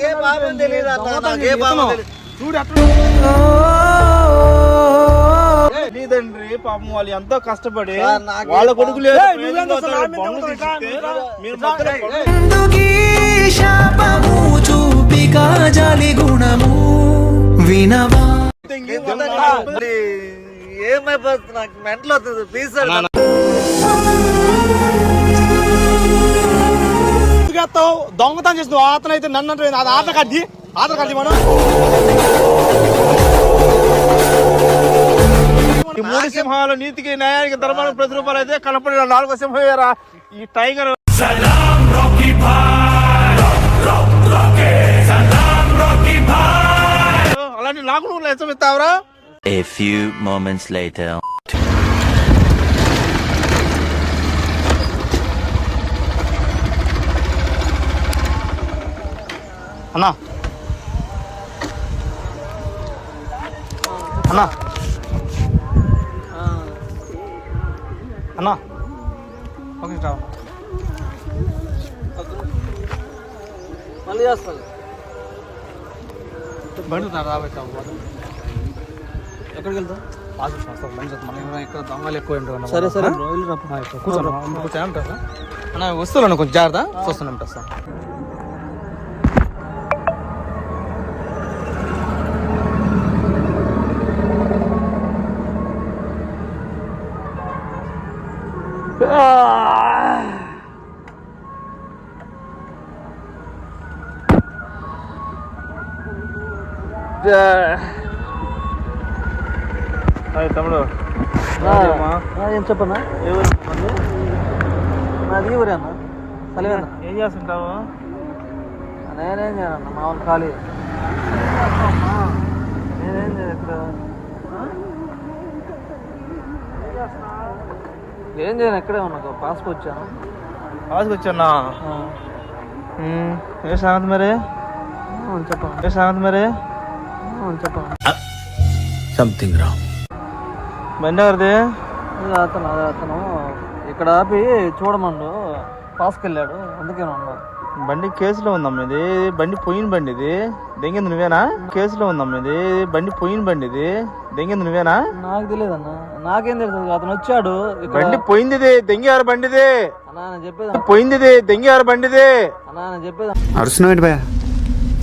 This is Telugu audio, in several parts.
ఏ పాపం తెలియదు నాకు ఏ పాపం చూడు అట్లా లేదండ్రి పాపం వాళ్ళు ఎంతో కష్టపడి వాళ్ళ కొడుకులు ఏమైపోతుంది? నాకు మెంటల్ అవుతుంది ప్లీజ్ సార్ ఎత్తావు? దొంగతనం చేసిన అతను అయితే నన్ను అంటే అది ఆధార్ కార్డు. ఆధార్ కార్డు మనం ఈ మూడు సింహాలు నీతికి న్యాయానికి ధర్మానికి ప్రతి రూపాయలు అయితే కనపడిన నాలుగో సింహం ఈ టైగర్ అలాంటి నాకు నువ్వు లెచ్చం ఇస్తావురా A few moments later. అన్నా. అన్నా. ఒక నిమిషం. మళ్ళీ చేస్తాను బండి రాబెట్టావు ఎక్కడికి వెళ్తాం పాస్ వస్తాం. మనం ఏమైనా ఇక్కడ దొంగలు ఎక్కువ ఉంటారు సరే సరే బ్రో కూర్చోను కూర్చో ఉంటారా అన్న వస్తువులను కొంచెం జాగ్రత్త. చూస్తున్నాం వస్తాం తమ్ముడు. ఏం చెప్పన్నా? నాది ఊరే అన్న సలివేనా? ఏం చేస్తుంటావు? నేనేం చేయను మామూలు ఖాళీ. నేనేం చేయను ఇక్కడ? ఏం చేయను ఎక్కడే ఉన్నా పాస్కి వచ్చాను. ఆసుకు వచ్చానా? ఏ సంగతి మరి? చెప్పండి ఏ సంగతి మరి? చెప్పండి Something wrong. బండి ఎవరిది? అతను అదే అతను. ఇక్కడ ఆపి చూడమండు. పాస్కి వెళ్ళాడు అందుకే ఉన్నాడు. బండి కేసులో ఉందమ్మ ఇది. బండి పోయిన బండి ఇది. దెంగింది నువ్వేనా? కేసులో ఉందమ్మ ఇది. బండి పోయిన బండి ఇది. దెంగింది నువ్వేనా? నాకు తెలియదు అన్న నాకేం తెలుసు అతను వచ్చాడు. బండి పోయింది ఇది దెంగారు బండిది. అన్నా నేను చెప్పేది పోయింది ఇది దెంగారు బండిది. అన్నా నేను చెప్పేది అరుస్తున్నావు ఏంటి భయ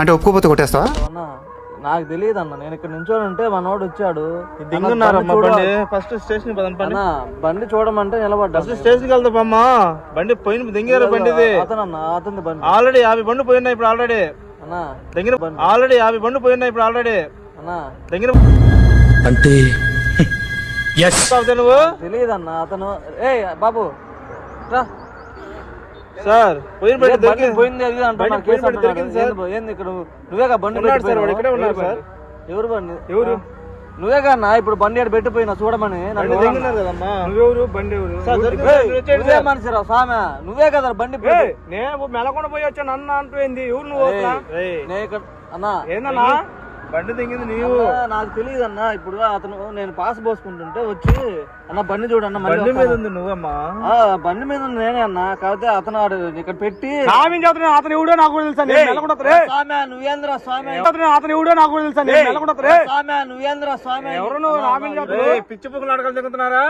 అంటే ఒప్పుకోపోతే కొట్టేస్తావా? అన్న నాకు తెలియదు అన్న. నేను ఇక్కడ నుంచొని ఉంటే మనోడు వచ్చాడు. దెంగున్నారమ్మ బండి ఫస్ట్ స్టేషన్ పదండి బండి అన్న బండి చూడమంటే నిలబడ్డా ఫస్ట్ స్టేషన్కి వెళ్తామమ్మా బండి పోయిన దెంగారు బండి అతను అన్న అతని బండి. ఆల్రెడీ యాభై బండి పోయినాయి ఇప్పుడు ఆల్రెడీ. అన్న దగ్గర ఆల్రెడీ యాభై బండి పోయినాయి ఇప్పుడు ఆల్రెడీ. అన్న. దగ్గర అంటే ఎస్ నువ్వు తెలియదు అన్న అతను ఏ బాబు రా. సార్ పోయిన బండి దొరికింది. పోయింది అది కేసు. దొరికింది సార్. ఏంది ఏంది ఇక్కడ నువ్వేగా బండి ఉన్నాడు సార్? వాడు ఇక్కడే ఎవరు సార్. బండి? ఎవరు బండి? ఎవరు? నువ్వేగా అన్న ఇప్పుడు బండి ఆడ పెట్టిపోయినా చూడమని నువ్వెవరు? బండి నువ్వే. మనిషిరా స్వామి నువ్వే కదా బండి నేను మెలకొండ పోయి వచ్చాను అన్న అంటుంది ఎవరు నువ్వు నేను ఇక్కడ అన్న ఏందన్నా? బండి దిగింది నీవు. నాకు తెలియదు అన్న ఇప్పుడు అతను నేను పాస్ పోసుకుంటుంటే వచ్చి అన్న బండి చూడన్న బండి మీద. ఉంది నువ్వమ్మా. ఆ, బండి మీద ఉంది నేనే అన్న. కాకపోతే అతను ఆడు ఇక్కడ పెట్టి నామేం చెప్తున్నా అతను ఎవడో నాకు కూడా తెలుసా? స్వామి నువ్వేంద్ర స్వామి? అతను ఎవడో నాకు కూడా తెలుసా? స్వామి నువ్వేంద్ర స్వామి? ఎవరు నువ్వు? పిచ్చి దిగుతున్నారా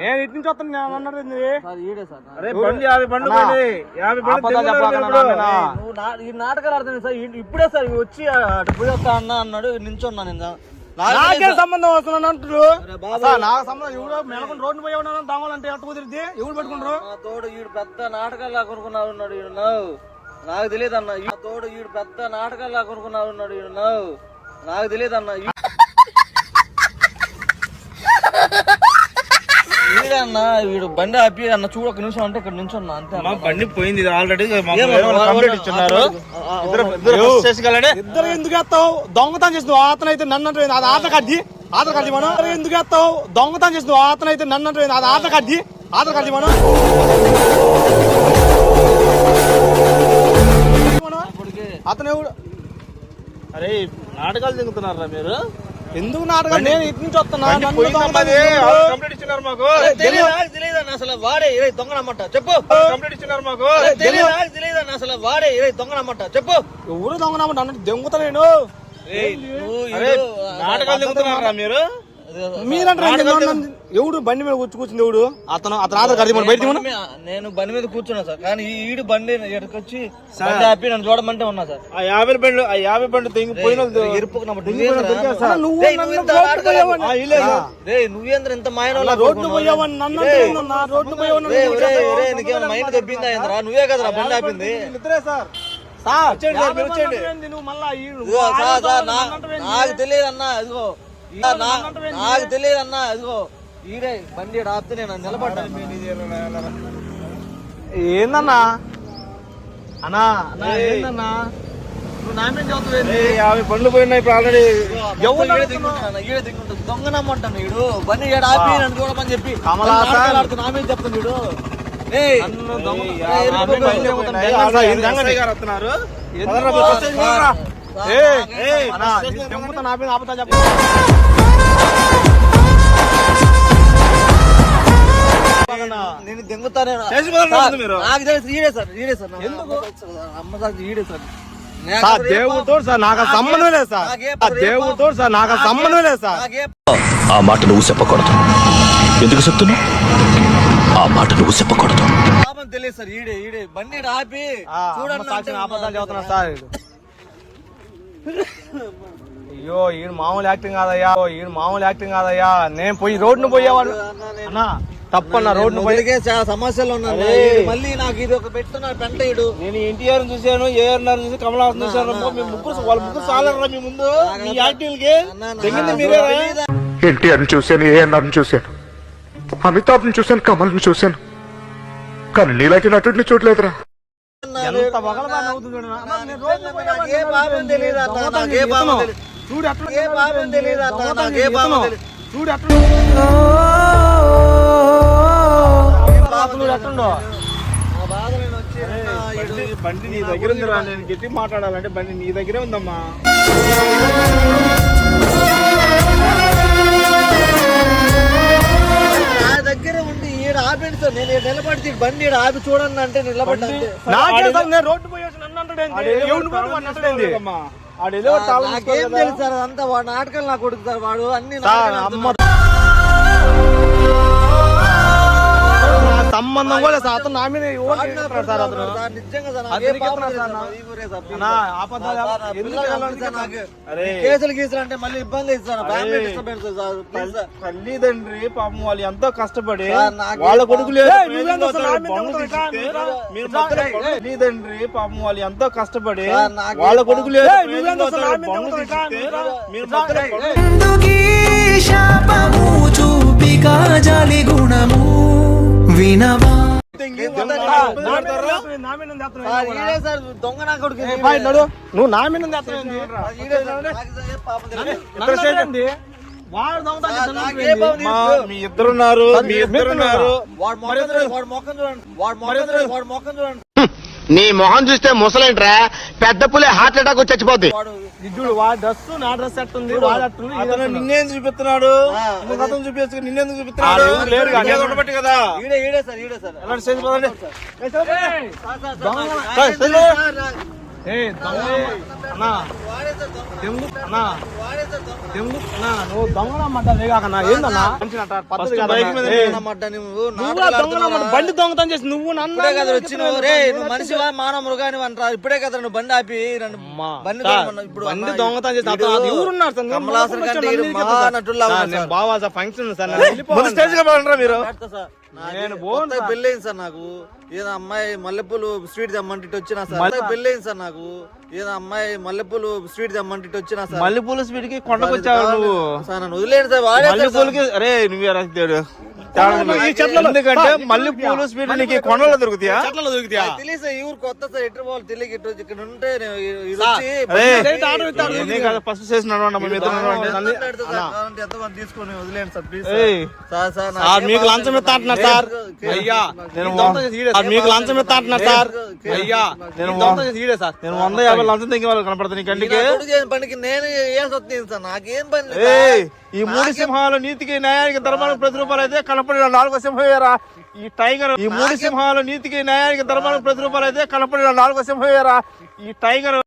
నేను ఇటు నుంచి వస్తాను నేను అన్నది సార్ ఈడే సార్ అరే బండి యాభై బండి పోయినాయి. యాభై బండి దిగుతున్నారు ఇప్పుడు. నువ్వు నా- ఈ నాటకాలు ఆడుతుంది సార్. ఇప్పుడే సార్ ఇవి వచ్చి అటు పోయి వస్తా అన్న అన్నాడు నించున్నా నేను నాకు. సంబంధం వస్తున్నాను అంటారు నాకు సంబంధం ఎవడో మెలకొని రోడ్డు పోయి ఉన్నాను దొంగలంటే ఎట్ట కుదిరిద్ది? ఎవరు పెట్టుకుంటారు? తోడు ఈడు పెద్ద నాటకాలు కొనుక్కున్నారు ఉన్నాడు నాకు తెలియదు అన్న తోడు ఈడు పెద్ద నాటకాలు కొనుక్కున్నారు ఉన్నాడు నాకు తెలియదు అన్న ఈడన్న వీడు బండి ఆపి అన్న చూడు ఒక నిమిషం అంటే ఇక్కడ నించున్నా అంతే అన్న. బండి పోయింది ఆల్రెడీ ఇచ్చున్నారు? ఇద్దరు ఎందుకు ఎత్తావు? దొంగతనం చేసిన అతను అయితే నన్ను అంటే అది ఆధార్ కార్డు. ఆధార్ కార్డు మనం. ఎందుకు ఎత్తావు? దొంగతనం చేసిన అతను అయితే నన్ను అంటే అది ఆధార్ కార్డు. ఆధార్ కార్డు మనం. అతను ఎవడు? అరే నాటకాలు దిగుతున్నారా మీరు? ఎందుకు నాటకం? నేను ఇటు నుంచి వస్తున్నా అసలు వాడే ఇరే దొంగనమ్మంట చెప్పు. కంప్లైంట్ ఇచ్చినారు మాకు? తెలియదు అసలు వాడే ఇరే దొంగనమ్మంట చెప్పు. ఎవరు దొంగనమ్మ అన్నట్టు దొంగత నేను. ఏయ్, నువ్వు అరే ఈడు, నాటకాలు మీరు? ఎవడు బండి మీద కూర్చు కూర్చుంది ఎవడు? అతను అతను ఆధార్ కార్డు బయట నేను బండి మీద కూర్చున్నా సార్. కానీ ఈ ఈడు బండి ఎక్కడికొచ్చి బండి ఆపి నన్ను చూడమంటే ఉన్నా సార్. ఆ యాభై బండ్లు ఆ యాభై బండ్లు తెంగి పోయిన. నువ్వేంద్ర ఇంత మాయన రోడ్డు నన్ను? రోడ్డు? నీకేమైనా మైండ్ తెప్పిందా ఏంద్రా? నువ్వే కదరా బండి ఆపింది. ఇద్దరే సార్? నాకు తెలియదు అన్న ఇదిగో. నాకు తెలియదు అన్న ఇదిగో ఈడే బండి ఆపితే నేను నిలబడ్డాను. ఏందన్నా? అన్నా అన్నా ఏందన్నా? నువ్వు యాభై పోయినాయి ఇప్పుడు ఆల్రెడీ. ఎవరు ఈడే దొంగనమ్మంటాను ఈడు బండి ఈడ ఆపి నన్ను చూడమని చెప్పి. కమలాసన్. చెప్తాను దొంగ- ఆపుతా చెప్పు. నేను దెంగుతానే చేసి పోదాం సార్, ముందు మీరు. నాకు తెలుసు ఈడే సార్ ఈడే సార్ ఎందుకు? అమ్మ సార్ ఈడే సార్. నాకు సార్ అసలు ఏ దేవుడితో సార్ నాకు అసలు సంబంధం లేదు సార్. నాకే ఆ దేవుడితో సార్ నాకు అసలు సంబంధం లేదు సార్. నాకే ఆ మాట నువ్వు చెప్పకూడదు. ఎందుకు చెప్తున్నావు? ఆ మాట నువ్వు చెప్పకూడదు. పాపం తెలియదు సార్ ఈడే బండి ఆపి చూడండి అబద్ధాలు. చదువుతున్నా సార్. అయ్యో ఈయన మామూలు యాక్టింగ్ కాదయ్యా. ఈయన మామూలు యాక్టింగ్ కాదయ్యా. నేను పోయి రోడ్డును పోయేవాడు అన్నా, నేను- అన్నా తప్పన్నా రోడ్డును పోయి చాలా సమస్యలు ఉన్నాయి అరే. మళ్ళీ నాకు ఇది ఒక పెట్టున్నారు పెంట ఈడు. నేను ఎన్టీఆర్ చూశాను ఏఆర్ చూసి కమల్ హాసన్ చూశాను. మీ ముగ్గురు వాళ్ళ ముగ్గురు చాలరా మీ ముందు. మీ అసలు మీరేరా? తెలీదా? ఎన్టీఆర్ని చూశాను ఏఎన్ఆర్ని చూశాను. అమితాబ్ని చూశాను కమల్ని చూశాను. కానీ నీలాంటి నటుడిని చూడలేదురా. ఎంత వగలబా నవ్వుతుంది చూడు. అన్నా, నేను రోడ్డును నాకు ఏ పాపం తెలియదు అన్న, దొంగతనం నాకు ఏ పాపం చేస్తున్నావు. తెలియదు. చూడు ఎట్లా ఏ తెలియదు. చూడు ఈడు- బండి- నీ దగ్గర ఉందిరా నేను గట్టి మాట్లాడాలంటే బండి నీ దగ్గరే ఉందమ్మా. నా దగ్గర ఉండి ఈడ ఆపండి సార్ నేను ఈడ నిలబడితే ఈ బండి ఈడ ఆపి చూడండి అంటే. నాకే సార్ నేను రోడ్డు పోయేసి నన్ను పోయి వాడిని నాకేం తెలుసు సార్ అదంతా వాడు నాటకాలు నాకు కొడుకు సార్ వాడు అన్ని అమ్మ సంబంధం కూడా లేదు. సార్ అతను నా మీద సార్ అతను. లేదు కేసులు గీసులు అంటే మళ్ళీ ఇబ్బంది తల్లిదండ్రి పాపం వాళ్ళు ఎంతో కష్టపడి వాళ్ళ కొడుకులు ఏయ్. తల్లిదండ్రి పాపం వాళ్ళు ఎంతో కష్టపడి వాళ్ళ కొడుకులు. ఎందుకీ శాపము చూపిక జాలి గుణము? వినవా. నువ్వు నా మీద? మా ఇద్దరున్నారు మీ ఇద్దరున్నారు వాడు మొఖం చూడండి వాడు మొఖం చూడండి వాడు చూడండి నీ మొహం చూస్తే ముసలేంట్రా? పెద్ద పులే హార్ట్ అటాక్ వచ్చి చచ్చిపోద్ది. వాడి డ్రెస్ నా డ్రెస్ ఎట్టుంది వాడు ఎట్టుంది ఇది అతను ఎట్టుంది. నిన్నేం చూపిస్తున్నాడు? చూపించు నిన్నెందుకు చూపిస్తున్నాడు? లేరు కదా. ఈడే ఈడే సార్ ఈడే సార్. ఎలాంటి అన్నా, దొంగ. అన్నా, దొంగ. అన్నా, నువ్వు ఏందన్నా? ఆడుతున్నావా? బండి దొంగతనం చేసి నువ్వు నన్ను కదా వచ్చినావు. రే నువ్వు మనిషివా? మానవ మృగాని అంటారా. ఇప్పుడే కదా నువ్వు బండి ఆపి బండి ఇప్పుడు బండి దొంగతనం చేసి అతను ఎవరున్నారు సార్? కమలాసన్ కంటే. బావా ఫంక్షన్ సార్ స్టేజ్ మీరు. నేను. పెళ్ళి అయింది సార్ నాకు. ఏదో అమ్మాయి మల్లెపూలు స్వీట్ తెమ్మంటే వచ్చినా సార్. పెళ్ళి అయింది సార్ నాకు. ఏదో అమ్మాయి మల్లెపూలు స్వీట్ తెమ్మంటే వచ్చినా సార్. మల్లెపూల స్పీడ్కి కొండకు వచ్చావు నువ్వు సార్ నన్ను వదిలేండి సార్ మల్లెపూలకి అరే నువ్వే ఎందుకంటే సార్, మళ్ళీ పూలు స్పీడ్ నీకు కొండలో దొరుకుతాయా? చెట్లలో దొరుకుతాయా? తెలియదు ఊరు కొత్త సార్ పోవాలి తెలియక ఇటు ఇక్కడ ఉంటే నేను ఈ- సార్, వచ్చి ఫస్ట్ చేసి నడవండి అమ్మ, మీ ఇద్దరు నడవండి. నన్ను- పెడతా సార్, కావాలంటే ఎంతమంది తీసుకొని వదిలేండి sir please. Sir. Sir sir నాకేం మీకు లంచం. ఇస్తా అంటున్నారు సార్. అయ్యా నేను సార్ మీకు లంచం ఇస్తా అంటున్నారు సార్. అయ్యా నేను సార్. నేను వంద యాభై లంచం తెంగి వాళ్ళు కనపడతాను నీ ఈ కంటికి నా కొడుకు చేసిన పనికి నేను ఏం వస్తుంది సార్ నాకేం పని లేదు ఏయ్, సార్. ఈ మూడు సింహాలు నీతికి న్యాయానికి ధర్మానికి ప్రతిరూపాలు అయితే కనపడిన నాలుగో సింహం వేరా ఈ టైగర్ ఈ మూడు సింహాలు నీతికి న్యాయానికి ధర్మానికి ప్రతిరూపాలు అయితే కనపడిన నాలుగో సింహం వేరా ఈ టైగర్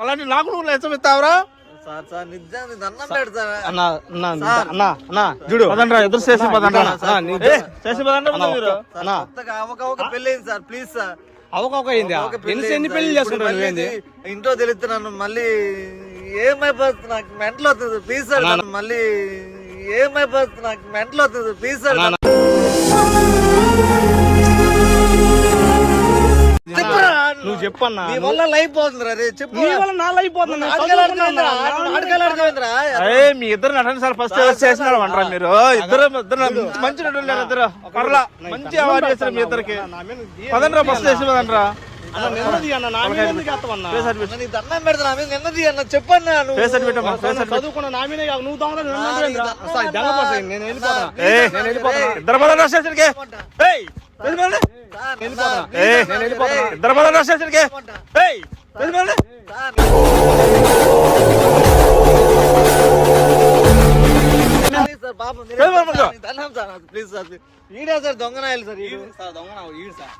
అలాంటి నాకు నువ్వు లెచ్చం ఇస్తావురా సార్ సార్ నిజాన్ని దండం పెడతారా? అన్న అన్న అన్న అన్న. చూడు. పదండ్రా ఎదురు చేసి ఏ, చేసి అయింది సార్ ప్లీజ్ సార్. అవకొక అయింది? పెళ్ళి ఎన్ని. పెళ్ళి మళ్ళీ నువ్వేంది? ఇంట్లో తెలుస్తున్నాను మళ్ళీ ఏమైపోతుంది? నాకు మెంటల్ అవుతుంది. ప్లీజ్ సార్ మళ్ళీ ఏమైపోతుంది? నాకు మెంటల్ అవుతుంది. ప్లీజ్ సార్ నువ్వు చెప్పన్నా? నీ వల్ల లైఫ్ పోతుందిరా రే చెప్పు నీ వల్ల నా లైఫ్ పోతుంది నేను నాటకాలు చదువుకున్నాను ఆడుతున్నావురా? అన్న. నువ్వు నాటకాలు ఆడుతున్నావురా? అరే మీ ఇద్దరు నటన సార్ ఫస్ట్ చేసినాడు అంటారా మీరు? ఇద్దరు ఇద్దరు మంచి నటులు ఇద్దరు. పర్లా మంచి అవార్డు చేశారు మీ ఇద్దరికి. పదండ్రా ఫస్ట్ చేసి పదండ్రా చెప్పన్నా దొంగ. ఇద్దరు పదండి. స్టేషన్కి ప్లీజ్ సార్, ఈడే దొంగనాయలు ఈడు. దొంగ ఈడు సార్.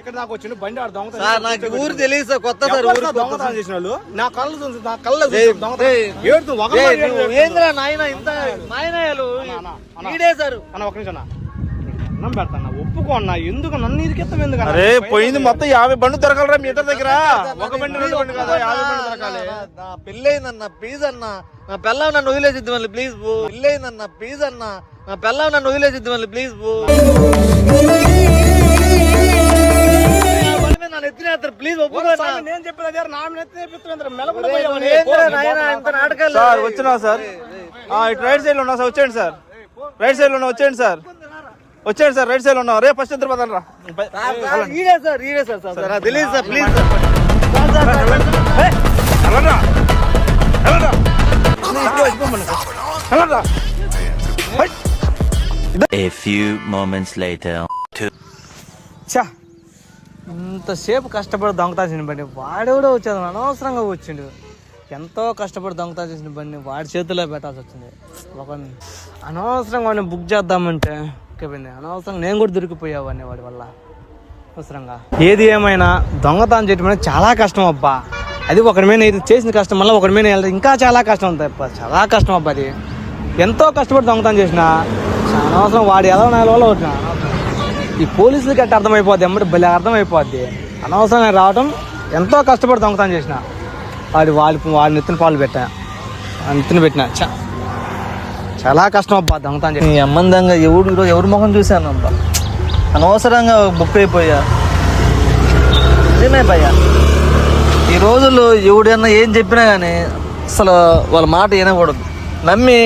ఇక్కడ దాకా వచ్చిండు, బండి ఆడు దొంగతనం సార్ నాకు ఊరు తెలియదు సార్ కొత్త సార్ ఊరు దొంగతనం చేసిన వాళ్ళు? నా కళ్ళు నా కళ్ళ దొంగతనం. ఏంద్రా నాయన ఇంత మాయనాయాలు ఈడే సార్. అన్న ఒక నిమిషం అన్న. అన్నం పెడతా అన్న, ఒప్పుకో అన్న ఎందుకు? నన్ను ఇరికెత్తం ఎందుకు? అరే పోయింది మొత్తం యాభై బండ్లు దొరకాలరా మీ ఇద్దరి దగ్గర? ఒక బండి రెండు బండి కదా? యాభై బండ్లు దొరకాలి. నా- నా పెళ్ళయిందన్న ప్లీజ్ అన్న నా పిల్లలు నన్ను వదిలేసిద్ది మళ్ళీ ప్లీజ్ పో పెళ్ళయిందన్న ప్లీజ్ అన్న నా పిల్లలు నన్ను వదిలేసిద్ది మళ్ళీ ప్లీజ్ పో నన్ను ఎత్తినేస్తారు ప్లీజ్ ఒప్పుకో నేను చెప్పేది అదే, నా మీద ఎత్తి నేర్పిస్తున్నావు, మెలకుండా ఒరేయ్, పోయావని. నువ్వేంద్రా నాయనా ఇంత నాటకాలు సార్ వచ్చినా సార్? ఆ, ఇటు రైట్ సైడ్లో ఉన్నా సార్. వచ్చేయండి సార్ రైట్ సైడ్లో ఉన్నా వచ్చేయండి సార్. వచ్చేయండి సార్ రైట్ సైడ్లో ఉన్నా. రే ఫస్ట్ ఇద్దరు పదండి రా సార్, సార్, ఈడే సార్ ఈడే సార్ సార్ సార్ నాకు తెలియదు sir please. A few moments later. చా ఇంతసేపు కష్టపడి దొంగతా చేసిన బండి వాడెవడో వచ్చాడు అనవసరంగా వచ్చిండు. ఎంతో కష్టపడి దొంగతా చేసిన బండి వాడి చేతిలో పెట్టాల్సి వచ్చింది. ఒక అనవసరంగా వాడిని బుక్ చేద్దామంటే పోయింది అనవసరంగా నేను కూడా దొరికిపోయావాడిని వాడి వల్ల. అవసరంగా ఏది ఏమైనా దొంగతనం చేయటం చాలా కష్టం అబ్బా. అది ఒకరి మీద ఇది చేసిన కష్టం మళ్ళీ ఒకరి మీద వెళ్ళడం ఇంకా చాలా కష్టం ఉంది అబ్బా. చాలా కష్టం అబ్బా అది. ఎంతో కష్టపడి దొంగతనం చేసిన అనవసరం వాడి ఎలా నెల వచ్చిన ఈ పోలీసులు గట్టి అర్థమైపోద్ది ఎమ్మటి భలే అర్థమైపోద్ది. అనవసరం రావటం ఎంతో కష్టపడి దొంగతనం చేసిన. వాడి వాడి వాడి నెత్తిన పాలు పెట్టా. ఆ నెత్తిన పెట్టిన. చా చాలా కష్టం అబ్బా దొంగతనం చేసిన నీ అమ్మందంగా ఎవడు ఈరోజు ఎవరి ముఖం చూశాను అబ్బా? అనవసరంగా బుక్ అయిపోయా నిజమే భయ్యా ఈ రోజుల్లో ఎవడన్నా ఏం చెప్పినా కానీ అసలు వాళ్ళ మాట వినకూడదు. నమ్మి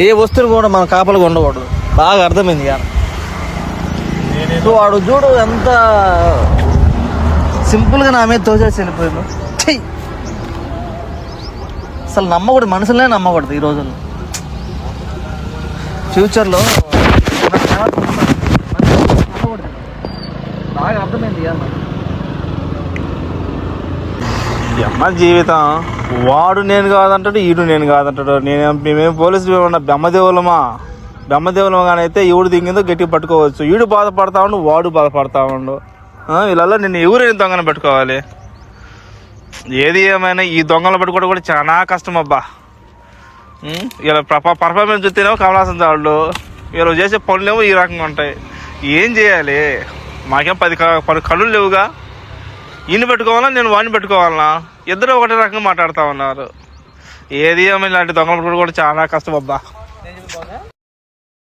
ఏ వస్తువు కూడా మన కాపలుగా ఉండకూడదు బాగా అర్థమైంది కానీ వాడు చూడు ఎంత సింపుల్గా నా మీద తోచేసి వెళ్ళిపోయాడు ఛీ! అసలు నమ్మకూడదు. మనుషులనే నమ్మకూడదు ఈ రోజుల్లో. ఫ్యూచర్లో బాగా అర్థమైంది అమ్మ జీవితం వాడు నేను కాదంటాడు ఈడు నేను కాదంటాడు. నేను మేమేం పోలీసు ఏమన్నా బెమ్మదేవులమా బెమ్మదేవులమా కానీ అయితే ఈవిడు దిగిందో గట్టిగా పట్టుకోవచ్చు. ఈడు బాధపడతా ఉండు వాడు బాధపడతా ఉండు. వీళ్ళల్లో నిన్ను ఎవరు ఏం దొంగను పెట్టుకోవాలి? ఏది ఏమైనా ఈ దొంగలు పట్టుకోవడం కూడా చాలా కష్టం అబ్బా. ఇలా పర్ఫార్మెన్స్ చూస్తేనేమో కమలాసన్ వాళ్ళు వీళ్ళు చేసే పనులేమో ఈ రకంగా ఉంటాయి. ఏం చేయాలి? మాకేం పది క- పది కళ్ళు లేవుగా? ఈయన పెట్టుకోవాలా నేను వాడిని పెట్టుకోవాలనా ఇద్దరు ఒకటే రకంగా మాట్లాడుతూ ఉన్నారు. ఏది ఏమైనా ఇలాంటి దొంగలు కూడా చాలా కష్టం అబ్బా.